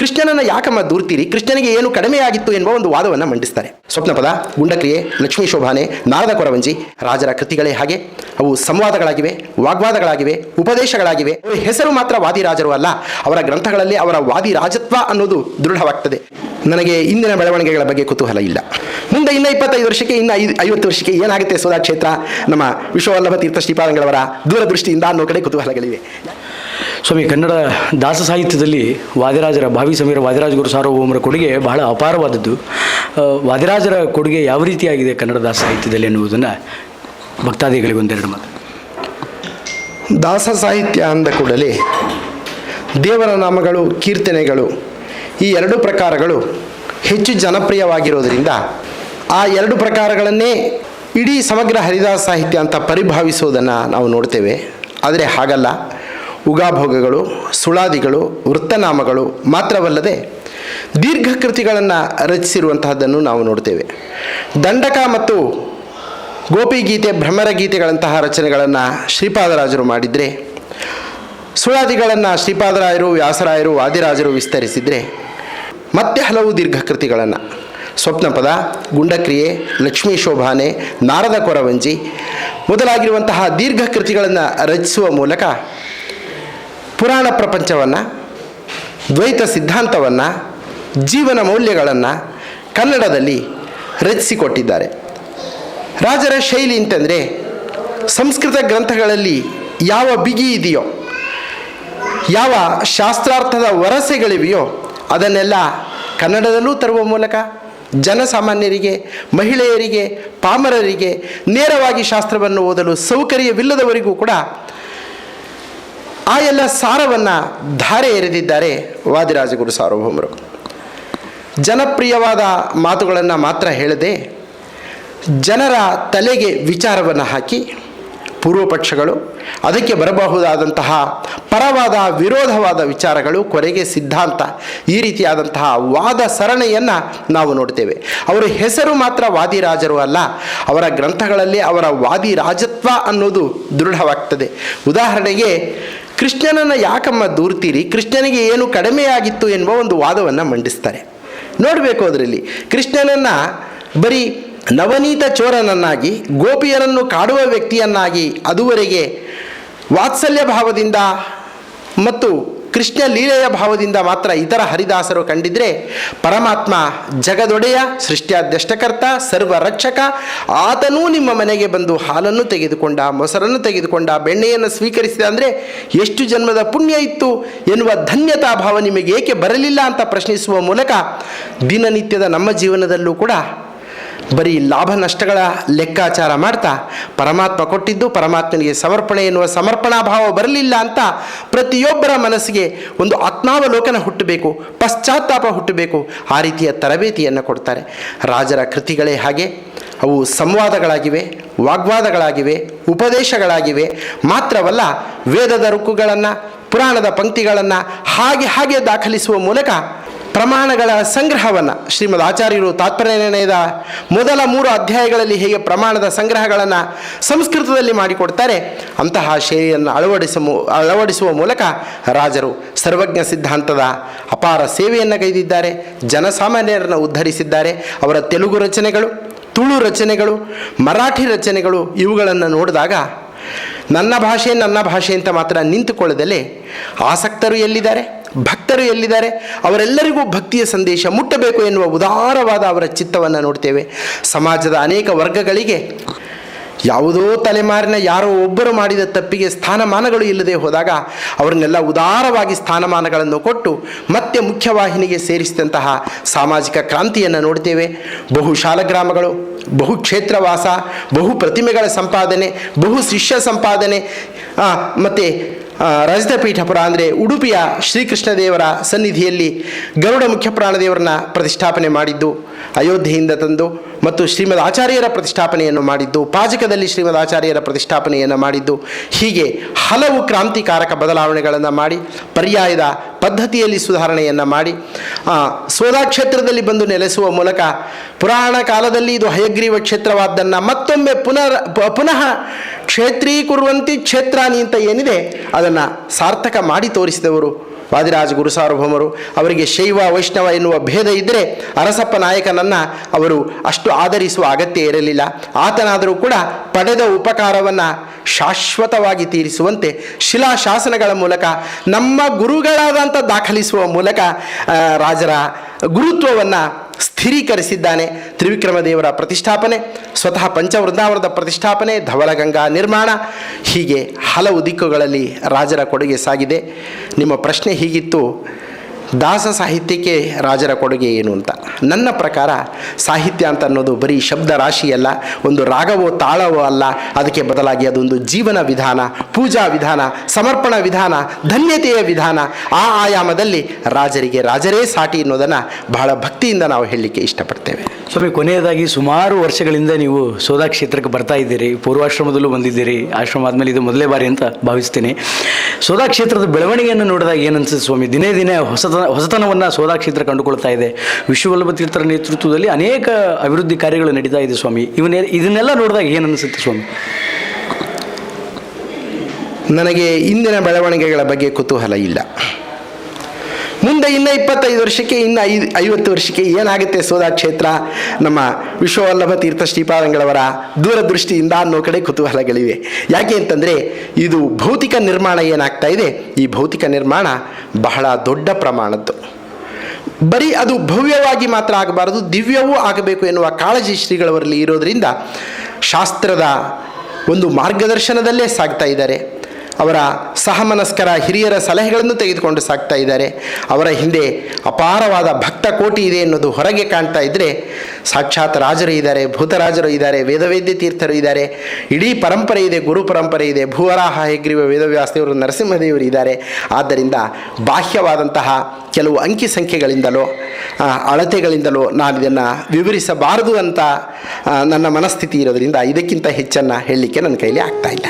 ಕೃಷ್ಣನನ್ನು ಯಾಕಮ್ಮ ದೂರ್ತೀರಿ? ಕೃಷ್ಣನಿಗೆ ಏನು ಕಡಿಮೆಯಾಗಿತ್ತು ಎನ್ನುವ ಒಂದು ವಾದವನ್ನು ಮಂಡಿಸ್ತಾರೆ. ಸ್ವಪ್ನಪದ, ಗುಂಡಕ್ರಿಯೆ, ಲಕ್ಷ್ಮೀ ಶೋಭಾನೆ, ನಾರದ ಕೊರವಂಜಿ, ರಾಜರ ಕೃತಿಗಳೇ ಹಾಗೆ. ಅವು ಸಂವಾದಗಳಾಗಿವೆ, ವಾಗ್ವಾದಗಳಾಗಿವೆ, ಉಪದೇಶಗಳಾಗಿವೆ. ಅವರ ಹೆಸರು ಮಾತ್ರ ವಾದಿರಾಜರು ಅಲ್ಲ, ಅವರ ಗ್ರಂಥಗಳಲ್ಲಿ ಅವರ ವಾದಿ ರಾಜತ್ವ ಅನ್ನೋದು ದೃಢವಾಗ್ತದೆ. ನನಗೆ ಇಂದಿನ ಬೆಳವಣಿಗೆಗಳ ಬಗ್ಗೆ ಕುತೂಹಲ ಇಲ್ಲ. ಮುಂದೆ ಇನ್ನ ಇಪ್ಪತ್ತೈದು ವರ್ಷಕ್ಕೆ, ಇನ್ನು ಐದು, ಐವತ್ತು ವರ್ಷಕ್ಕೆ ಏನಾಗುತ್ತೆ ಸೋದಾ ಕ್ಷೇತ್ರ? ನಮ್ಮ ವಿಶ್ವವಲ್ಲಭ ತೀರ್ಥ ಶ್ರೀಪಾದಂಗಳವರ ದೂರದೃಷ್ಟಿಯಿಂದ ಅನ್ನೋ ಕಡೆ ಕುತೂಹಲಗಳಿವೆ. ಸ್ವಾಮಿ, ಕನ್ನಡ ದಾಸ ಸಾಹಿತ್ಯದಲ್ಲಿ ವಾದಿರಾಜರ, ಭಾವಿ ಸಮೀರ ವಾದಿರಾಜ ಗುರು ಸಾರ್ವಭೌಮರ ಕೊಡುಗೆ ಬಹಳ ಅಪಾರವಾದದ್ದು. ವಾದಿರಾಜರ ಕೊಡುಗೆ ಯಾವ ರೀತಿಯಾಗಿದೆ ಕನ್ನಡ ದಾಸ ಸಾಹಿತ್ಯದಲ್ಲಿ ಎನ್ನುವುದನ್ನು ಭಕ್ತಾದಿಗಳಿಗೆ ಒಂದೆರಡು ಮಾತು. ದಾಸ ಸಾಹಿತ್ಯ ಅಂದ ಕೂಡಲೇ ದೇವರ ನಾಮಗಳು, ಕೀರ್ತನೆಗಳು, ಈ ಎರಡು ಪ್ರಕಾರಗಳು ಹೆಚ್ಚು ಜನಪ್ರಿಯವಾಗಿರೋದರಿಂದ ಆ ಎರಡು ಪ್ರಕಾರಗಳನ್ನೇ ಇಡೀ ಸಮಗ್ರ ಹರಿದಾಸ ಸಾಹಿತ್ಯ ಅಂತ ಪರಿಭಾವಿಸುವುದನ್ನು ನಾವು ನೋಡ್ತೇವೆ. ಆದರೆ ಹಾಗಲ್ಲ. ಉಗಾಭೋಗಗಳು, ಸುಳಾದಿಗಳು, ವೃತ್ತನಾಮಗಳು ಮಾತ್ರವಲ್ಲದೆ ದೀರ್ಘಕೃತಿಗಳನ್ನು ರಚಿಸಿರುವಂತಹದ್ದನ್ನು ನಾವು ನೋಡ್ತೇವೆ. ದಂಡಕ ಮತ್ತು ಗೋಪಿಗೀತೆ ಭ್ರಮರ ಗೀತೆಗಳಂತಹ ರಚನೆಗಳನ್ನು ಶ್ರೀಪಾದರಾಜರು ಮಾಡಿದರೆ, ಸುಳಾದಿಗಳನ್ನು ಶ್ರೀಪಾದರಾಯರು, ವ್ಯಾಸರಾಯರು ವಾದಿರಾಜರು ವಿಸ್ತರಿಸಿದರೆ, ಮತ್ತೆ ಹಲವು ದೀರ್ಘಕೃತಿಗಳನ್ನು ಸ್ವಪ್ನಪದ, ಗುಂಡಕ್ರಿಯೆ, ಲಕ್ಷ್ಮೀ ಶೋಭಾನೆ, ನಾರದ ಕೊರವಂಜಿ ಮೊದಲಾಗಿರುವಂತಹ ದೀರ್ಘಕೃತಿಗಳನ್ನು ರಚಿಸುವ ಮೂಲಕ ಪುರಾಣ ಪ್ರಪಂಚವನ್ನು, ದ್ವೈತ ಸಿದ್ಧಾಂತವನ್ನು, ಜೀವನ ಮೌಲ್ಯಗಳನ್ನು ಕನ್ನಡದಲ್ಲಿ ರಚಿಸಿಕೊಟ್ಟಿದ್ದಾರೆ. ರಾಜರ ಶೈಲಿ ಅಂತಂದರೆ ಸಂಸ್ಕೃತ ಗ್ರಂಥಗಳಲ್ಲಿ ಯಾವ ಬಿಗಿ ಇದೆಯೋ, ಯಾವ ಶಾಸ್ತ್ರಾರ್ಥದ ವರಸೆಗಳಿವೆಯೋ, ಅದನ್ನೆಲ್ಲ ಕನ್ನಡದಲ್ಲೂ ತರುವ ಮೂಲಕ ಜನಸಾಮಾನ್ಯರಿಗೆ, ಮಹಿಳೆಯರಿಗೆ, ಪಾಮರರಿಗೆ ನೇರವಾಗಿ ಶಾಸ್ತ್ರವನ್ನು ಓದಲು ಸೌಕರ್ಯವಿಲ್ಲದವರಿಗೂ ಕೂಡ ಆ ಎಲ್ಲ ಸಾರವನ್ನು ಧಾರೆ ಎರೆದಿದ್ದಾರೆ ವಾದಿರಾಜಗುರು ಸಾರ್ವಭೌಮರು. ಜನಪ್ರಿಯವಾದ ಮಾತುಗಳನ್ನು ಮಾತ್ರ ಹೇಳದೆ ಜನರ ತಲೆಗೆ ವಿಚಾರವನ್ನು ಹಾಕಿ ಪೂರ್ವ ಪಕ್ಷಗಳು ಅದಕ್ಕೆ ಬರಬಹುದಾದಂತಹ ಪರವಾದ ವಿರೋಧವಾದ ವಿಚಾರಗಳು ಕೊರೆಗೆ ಸಿದ್ಧಾಂತ ಈ ರೀತಿಯಾದಂತಹ ವಾದ ಸರಣಿಯನ್ನು ನಾವು ನೋಡ್ತೇವೆ. ಅವರ ಹೆಸರು ಮಾತ್ರ ವಾದಿರಾಜರು ಅಲ್ಲ, ಅವರ ಗ್ರಂಥಗಳಲ್ಲಿ ಅವರ ವಾದಿರಾಜತ್ವ ಅನ್ನೋದು ದೃಢವಾಗ್ತದೆ. ಉದಾಹರಣೆಗೆ ಕೃಷ್ಣನನ್ನು ಯಾಕಮ್ಮ ದೂರ್ತೀರಿ? ಕೃಷ್ಣನಿಗೆ ಏನು ಕಡಿಮೆಯಾಗಿತ್ತು ಎನ್ನುವ ಒಂದು ವಾದವನ್ನು ಮಂಡಿಸ್ತಾರೆ. ನೋಡಬೇಕು ಅದರಲ್ಲಿ. ಕೃಷ್ಣನನ್ನು ಬರೀ ನವನೀತ ಚೋರನನ್ನಾಗಿ, ಗೋಪಿಯರನ್ನು ಕಾಡುವ ವ್ಯಕ್ತಿಯನ್ನಾಗಿ ಅದುವರೆಗೆ ವಾತ್ಸಲ್ಯ ಭಾವದಿಂದ ಮತ್ತು ಕೃಷ್ಣ ಲೀಲೆಯ ಭಾವದಿಂದ ಮಾತ್ರ ಇತರ ಹರಿದಾಸರು ಕಂಡಿದ್ರೆ ಪರಮಾತ್ಮ ಜಗದೊಡೆಯ ಸೃಷ್ಟಿಯಾದ್ಯಷ್ಟಕರ್ತ ಸರ್ವ ರಕ್ಷಕ ಆತನೂ ನಿಮ್ಮ ಮನೆಗೆ ಬಂದು ಹಾಲನ್ನು ತೆಗೆದುಕೊಂಡ, ಮೊಸರನ್ನು ತೆಗೆದುಕೊಂಡ, ಬೆಣ್ಣೆಯನ್ನು ಸ್ವೀಕರಿಸಿದ ಅಂದರೆ ಎಷ್ಟು ಜನ್ಮದ ಪುಣ್ಯ ಇತ್ತು ಎನ್ನುವ ಧನ್ಯತಾ ಭಾವ ನಿಮಗೆ ಏಕೆ ಬರಲಿಲ್ಲ ಅಂತ ಪ್ರಶ್ನಿಸುವ ಮೂಲಕ ದಿನನಿತ್ಯದ ನಮ್ಮ ಜೀವನದಲ್ಲೂ ಕೂಡ ಬರೀ ಲಾಭ ನಷ್ಟಗಳ ಲೆಕ್ಕಾಚಾರ ಮಾಡ್ತಾ ಪರಮಾತ್ಮ ಕೊಟ್ಟಿದ್ದು ಪರಮಾತ್ಮನಿಗೆ ಸಮರ್ಪಣೆ ಎನ್ನುವ ಸಮರ್ಪಣಾ ಭಾವ ಬರಲಿಲ್ಲ ಅಂತ ಪ್ರತಿಯೊಬ್ಬರ ಮನಸ್ಸಿಗೆ ಒಂದು ಆತ್ಮಾವಲೋಕನ ಹುಟ್ಟಬೇಕು, ಪಶ್ಚಾತ್ತಾಪ ಹುಟ್ಟಬೇಕು, ಆ ರೀತಿಯ ತರಬೇತಿಯನ್ನು ಕೊಡ್ತಾರೆ. ರಾಜರ ಕೃತಿಗಳೇ ಹಾಗೆ. ಅವು ಸಂವಾದಗಳಾಗಿವೆ, ವಾಗ್ವಾದಗಳಾಗಿವೆ, ಉಪದೇಶಗಳಾಗಿವೆ. ಮಾತ್ರವಲ್ಲ, ವೇದದ ರುಕ್ಕುಗಳನ್ನು ಪುರಾಣದ ಪಂಕ್ತಿಗಳನ್ನು ಹಾಗೆ ಹಾಗೆ ದಾಖಲಿಸುವ ಮೂಲಕ ಪ್ರಮಾಣಗಳ ಸಂಗ್ರಹವನ್ನು ಶ್ರೀಮದ್ ಆಚಾರ್ಯರು ತಾತ್ಪರ್ಯ ನಿರ್ಣಯದ ಮೊದಲ ಮೂರು ಅಧ್ಯಾಯಗಳಲ್ಲಿ ಹೇಗೆ ಪ್ರಮಾಣದ ಸಂಗ್ರಹಗಳನ್ನು ಸಂಸ್ಕೃತದಲ್ಲಿ ಮಾಡಿಕೊಡ್ತಾರೆ, ಅಂತಹ ಶೈಲಿಯನ್ನು ಅಳವಡಿಸ ಅಳವಡಿಸುವ ಮೂಲಕ ರಾಜರು ಸರ್ವಜ್ಞ ಸಿದ್ಧಾಂತದ ಅಪಾರ ಸೇವೆಯನ್ನು ಗೈದಿದ್ದಾರೆ ಜನಸಾಮಾನ್ಯರನ್ನು ಉದ್ಧರಿಸಿದ್ದಾರೆ. ಅವರ ತೆಲುಗು ರಚನೆಗಳು, ತುಳು ರಚನೆಗಳು, ಮರಾಠಿ ರಚನೆಗಳು ಇವುಗಳನ್ನು ನೋಡಿದಾಗ ನನ್ನ ಭಾಷೆ ನನ್ನ ಭಾಷೆ ಅಂತ ಮಾತ್ರ ನಿಂತುಕೊಳ್ಳದಲ್ಲೇ ಆಸಕ್ತರು ಎಲ್ಲಿದ್ದಾರೆ? ಭಕ್ತರು ಎಲ್ಲಿದ್ದಾರೆ? ಅವರೆಲ್ಲರಿಗೂ ಭಕ್ತಿಯ ಸಂದೇಶ ಮುಟ್ಟಬೇಕು ಎನ್ನುವ ಉದಾರವಾದ ಅವರ ಚಿತ್ತವನ್ನು ನೋಡ್ತೇವೆ. ಸಮಾಜದ ಅನೇಕ ವರ್ಗಗಳಿಗೆ ಯಾವುದೋ ತಲೆಮಾರಿನ ಯಾರೋ ಒಬ್ಬರು ಮಾಡಿದ ತಪ್ಪಿಗೆ ಸ್ಥಾನಮಾನಗಳು ಇಲ್ಲದೆ ಹೋದಾಗ ಅವರನ್ನೆಲ್ಲ ಉದಾರವಾಗಿ ಸ್ಥಾನಮಾನಗಳನ್ನು ಕೊಟ್ಟು ಮತ್ತೆ ಮುಖ್ಯವಾಹಿನಿಗೆ ಸೇರಿಸಿದಂತಹ ಸಾಮಾಜಿಕ ಕ್ರಾಂತಿಯನ್ನು ನೋಡ್ತೇವೆ. ಬಹು ಶಾಲಗ್ರಾಮಗಳು, ಬಹು ಕ್ಷೇತ್ರವಾಸ, ಬಹು ಪ್ರತಿಮೆಗಳ ಸಂಪಾದನೆ, ಬಹು ಶಿಷ್ಯ ಸಂಪಾದನೆ ಮತ್ತು ರಜತ ಪೀಠಪುರ ಅಂದರೆ ಉಡುಪಿಯ ಶ್ರೀಕೃಷ್ಣ ದೇವರ ಸನ್ನಿಧಿಯಲ್ಲಿ ಗರುಡ ಮುಖ್ಯ ಪ್ರಾಣದೇವರನ್ನ ಪ್ರತಿಷ್ಠಾಪನೆ ಮಾಡಿದ್ದು, ಅಯೋಧ್ಯೆಯಿಂದ ತಂದು ಮತ್ತು ಶ್ರೀಮದ್ ಆಚಾರ್ಯರ ಪ್ರತಿಷ್ಠಾಪನೆಯನ್ನು ಮಾಡಿದ್ದು, ಪಾಜಕದಲ್ಲಿ ಶ್ರೀಮದ್ ಆಚಾರ್ಯರ ಪ್ರತಿಷ್ಠಾಪನೆಯನ್ನು ಮಾಡಿದ್ದು, ಹೀಗೆ ಹಲವು ಕ್ರಾಂತಿಕಾರಕ ಬದಲಾವಣೆಗಳನ್ನು ಮಾಡಿ, ಪರ್ಯಾಯದ ಪದ್ಧತಿಯಲ್ಲಿ ಸುಧಾರಣೆಯನ್ನು ಮಾಡಿ ಸೋದಾ ಕ್ಷೇತ್ರದಲ್ಲಿ ಬಂದು ನೆಲೆಸುವ ಮೂಲಕ ಪುರಾಣ ಕಾಲದಲ್ಲಿ ಇದು ಹಯಗ್ರೀವ ಕ್ಷೇತ್ರವಾದ್ದನ್ನು ಮತ್ತೊಮ್ಮೆ ಪುನರ್, ಪುನಃ ಕ್ಷೇತ್ರೀಕುರುವಂತಿ ಕ್ಷೇತ್ರಾನಿ ಅಂತ ಏನಿದೆ, ಅದನ್ನು ಸಾರ್ಥಕ ಮಾಡಿ ತೋರಿಸಿದವರು ವಾದಿರಾಜ ಗುರು ಸಾರ್ವಭೌಮರು ಅವರಿಗೆ ಶೈವ, ವೈಷ್ಣವ ಎನ್ನುವ ಭೇದ ಇದ್ದರೆ ಅರಸಪ್ಪ ನಾಯಕನನ್ನು ಅವರು ಅಷ್ಟು ಆಧರಿಸುವ ಅಗತ್ಯ ಇರಲಿಲ್ಲ. ಆತನಾದರೂ ಕೂಡ ಪಡೆದ ಉಪಕಾರವನ್ನು ಶಾಶ್ವತವಾಗಿ ತೀರಿಸುವಂತೆ ಶಿಲಾಶಾಸನಗಳ ಮೂಲಕ, ನಮ್ಮ ಗುರುಗಳಾದಂಥ ದಾಖಲಿಸುವ ಮೂಲಕ ರಾಜರ ಗುರುತ್ವವನ್ನು ಸ್ಥಿರೀಕರಿಸಿದ್ದಾನೆ. ತ್ರಿವಿಕ್ರಮ ದೇವರ ಪ್ರತಿಷ್ಠಾಪನೆ, ಸ್ವತಃ ಪಂಚವೃಂದಾವನದ ಪ್ರತಿಷ್ಠಾಪನೆ, ಧವಳಗಂಗಾ ನಿರ್ಮಾಣ, ಹೀಗೆ ಹಲವು ದಿಕ್ಕುಗಳಲ್ಲಿ ರಾಜರ ಕೊಡುಗೆ ಸಾಗಿದೆ. ನಿಮ್ಮ ಪ್ರಶ್ನೆ ಹೀಗಿತ್ತು ದಾಸ ಸಾಹಿತ್ಯಕ್ಕೆ ರಾಜರ ಕೊಡುಗೆ ಏನು ಅಂತ? ನನ್ನ ಪ್ರಕಾರ ಸಾಹಿತ್ಯ ಅಂತ ಅನ್ನೋದು ಬರೀ ಶಬ್ದ ರಾಶಿಯಲ್ಲ, ಒಂದು ರಾಗವೋ ತಾಳವೋ ಅಲ್ಲ, ಅದಕ್ಕೆ ಬದಲಾಗಿ ಅದೊಂದು ಜೀವನ ವಿಧಾನ, ಪೂಜಾ ವಿಧಾನ, ಸಮರ್ಪಣಾ ವಿಧಾನ, ಧನ್ಯತೆಯ ವಿಧಾನ, ಆ ಆಯಾಮದಲ್ಲಿ ರಾಜರಿಗೆ ರಾಜರೇ ಸಾಟಿ ಅನ್ನೋದನ್ನು ಬಹಳ ಭಕ್ತಿಯಿಂದ ನಾವು ಹೇಳಲಿಕ್ಕೆ ಇಷ್ಟಪಡ್ತೇವೆ. ಸ್ವಾಮಿ, ಕೊನೆಯದಾಗಿ ಸುಮಾರು ವರ್ಷಗಳಿಂದ ನೀವು ಸೋದಾ ಕ್ಷೇತ್ರಕ್ಕೆ ಬರ್ತಾ ಇದ್ದೀರಿ, ಪೂರ್ವಾಶ್ರಮದಲ್ಲೂ ಬಂದಿದ್ದೀರಿ, ಆಶ್ರಮ ಆದಮೇಲೆ ಇದು ಮೊದಲೇ ಬಾರಿ ಅಂತ ಭಾವಿಸ್ತೀನಿ. ಸೋದಾ ಕ್ಷೇತ್ರದ ಬೆಳವಣಿಗೆಯನ್ನು ನೋಡಿದಾಗ ಏನನ್ಸುತ್ತೆ ಸ್ವಾಮಿ? ದಿನೇ ದಿನೇ ಹೊಸತ ಹೊಸತನವನ್ನು ಸೋದಾ ಕ್ಷೇತ್ರ ಕಂಡುಕೊಳ್ತಾ ಇದೆ. ವಿಶ್ವವಲ್ಲಭ ತೀರ್ಥರ ನೇತೃತ್ವದಲ್ಲಿ ಅನೇಕ ಅಭಿವೃದ್ಧಿ ಕಾರ್ಯಗಳು ನಡೀತಾ ಇದೆ ಸ್ವಾಮಿ. ಇವನ್ನೇ, ಇದನ್ನೆಲ್ಲ ನೋಡಿದಾಗ ಏನು ಅನಿಸುತ್ತೆ ಸ್ವಾಮಿ? ನನಗೆ ಇಂದಿನ ಬೆಳವಣಿಗೆಗಳ ಬಗ್ಗೆ ಕುತೂಹಲ ಇಲ್ಲ. ಮುಂದೆ ಇನ್ನು ಇಪ್ಪತ್ತೈದು ವರ್ಷಕ್ಕೆ, ಇನ್ನು ಐದು, ಐವತ್ತು ವರ್ಷಕ್ಕೆ ಏನಾಗುತ್ತೆ ಸೋದಾ ಕ್ಷೇತ್ರ? ನಮ್ಮ ವಿಶ್ವವಲ್ಲಭ ತೀರ್ಥ ಶ್ರೀಪಾದಂಗಳವರ ದೂರದೃಷ್ಟಿಯಿಂದ ಅನ್ನೋ ಕಡೆ ಕುತೂಹಲಗಳಿವೆ. ಯಾಕೆ ಅಂತಂದರೆ, ಇದು ಭೌತಿಕ ನಿರ್ಮಾಣ ಏನಾಗ್ತಾ ಇದೆ? ಈ ಭೌತಿಕ ನಿರ್ಮಾಣ ಬಹಳ ದೊಡ್ಡ ಪ್ರಮಾಣದ್ದು. ಬರೀ ಅದು ಭವ್ಯವಾಗಿ ಮಾತ್ರ ಆಗಬಾರದು, ದಿವ್ಯವೂ ಆಗಬೇಕು ಎನ್ನುವ ಕಾಳಜಿ ಶ್ರೀಗಳವರಲ್ಲಿ ಇರೋದರಿಂದ ಶಾಸ್ತ್ರದ ಒಂದು ಮಾರ್ಗದರ್ಶನದಲ್ಲೇ ಸಾಗ್ತಾ ಇದ್ದಾರೆ. ಅವರ ಸಹಮನಸ್ಕರ ಹಿರಿಯರ ಸಲಹೆಗಳನ್ನು ತೆಗೆದುಕೊಂಡು ಸಾಗ್ತಾ ಇದ್ದಾರೆ. ಅವರ ಹಿಂದೆ ಅಪಾರವಾದ ಭಕ್ತ ಕೋಟಿ ಇದೆ ಅನ್ನೋದು ಹೊರಗೆ ಕಾಣ್ತಾ ಇದ್ದರೆ ಸಾಕ್ಷಾತ್ ರಾಜರು ಇದ್ದಾರೆ, ಭೂತರಾಜರು ಇದ್ದಾರೆ, ವೇದವೇದ್ಯ ತೀರ್ಥರು ಇದ್ದಾರೆ, ಇಡೀ ಪರಂಪರೆ ಇದೆ, ಗುರು ಪರಂಪರೆ ಇದೆ, ಭೂವರಾಹ ಹೆಗ್ರಿವ ವೇದವ್ಯಾಸದೇವರು ನರಸಿಂಹದೇವರು ಇದ್ದಾರೆ. ಆದ್ದರಿಂದ ಬಾಹ್ಯವಾದಂತಹ ಕೆಲವು ಅಂಕಿ ಸಂಖ್ಯೆಗಳಿಂದಲೋ ಅಳತೆಗಳಿಂದಲೋ ನಾನು ಇದನ್ನು ವಿವರಿಸಬಾರದು ಅಂತ ನನ್ನ ಮನಸ್ಥಿತಿ ಇರೋದರಿಂದ ಇದಕ್ಕಿಂತ ಹೆಚ್ಚನ್ನು ಹೇಳಲಿಕ್ಕೆ ನನ್ನ ಕೈಲಿ ಆಗ್ತಾ ಇಲ್ಲ.